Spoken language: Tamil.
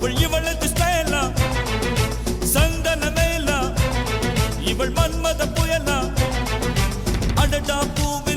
அவள் இவளது ஸ்டைலா சந்தன மேலா இவள் மன்மத புயலா அடடா பூவே.